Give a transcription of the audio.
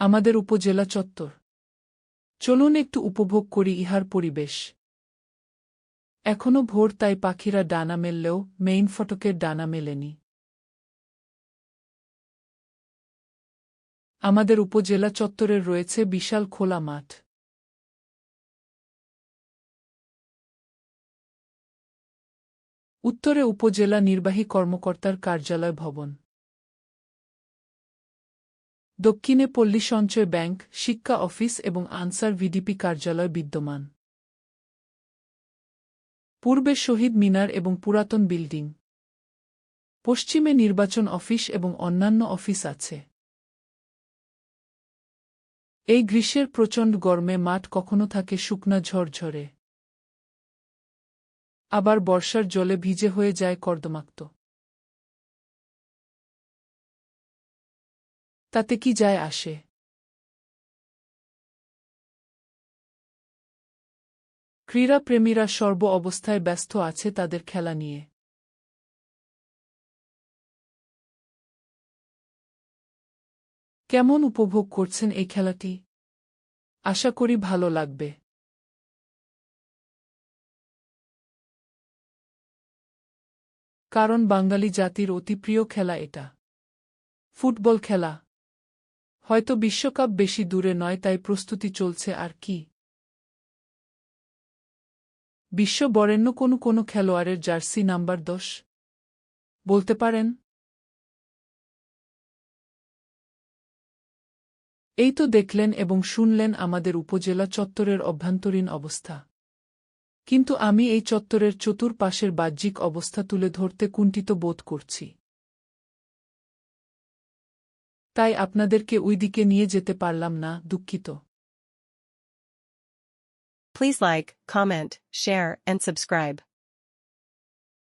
আমাদের উপজেলা চত্বর। চলুন একটু উপভোগ করি ইহার পরিবেশ। এখনও ভোর তাই পাখিরা ডানা মেললেও মেইন ফটকের ডানা মেলেনি। আমাদের উপজেলা চত্বরের রয়েছে বিশাল খোলা মাঠ। উত্তরে উপজেলা নির্বাহী কর্মকর্তার কার্যালয় ভবন। দক্ষিণে পল্লী সঞ্চয় ব্যাংক, শিক্ষা অফিস এবং আনসার ভিডিপি কার্যালয় বিদ্যমান। পূর্বে শহীদ মিনার এবং পুরাতন বিল্ডিং। পশ্চিমে নির্বাচন অফিস এবং অন্যান্য অফিস আছে। এই গ্রীষ্মের প্রচণ্ড গরমে মাঠ কখনো থাকে শুকনা ঝরঝরে। আবার বর্ষার জলে ভিজে হয়ে যায় কর্দমাক্ত। তাতে কি যায় আসে? ক্রীড়াপ্রেমীরা সর্ব অবস্থায় ব্যস্ত আছে তাদের খেলা নিয়ে। কেমন উপভোগ করছেন এই খেলাটি? আশা করি ভালো লাগবে। কারণ বাঙালি জাতির অতি প্রিয় খেলা এটা। ফুটবল খেলা। হয়তো বিশ্বকাপ বেশি দূরে নয়, তাই প্রস্তুতি চলছে আর কি। বিশ্ব বরেণ্য কোনো কোনো খেলোয়াড়ের জার্সি নাম্বার দশ। বলতে পারেন? এই তো দেখলেন এবং শুনলেন আমাদের উপজেলা চত্বরের অভ্যন্তরীণ অবস্থা। কিন্তু আমি এই চত্বরের চতুর্পাশের বাহ্যিক অবস্থা তুলে ধরতে কুণ্ঠিত বোধ করছি। তাই আপনাদেরকে ওই দিকে নিয়ে যেতে পারলাম না দুঃখিত Please like, comment, share, and subscribe.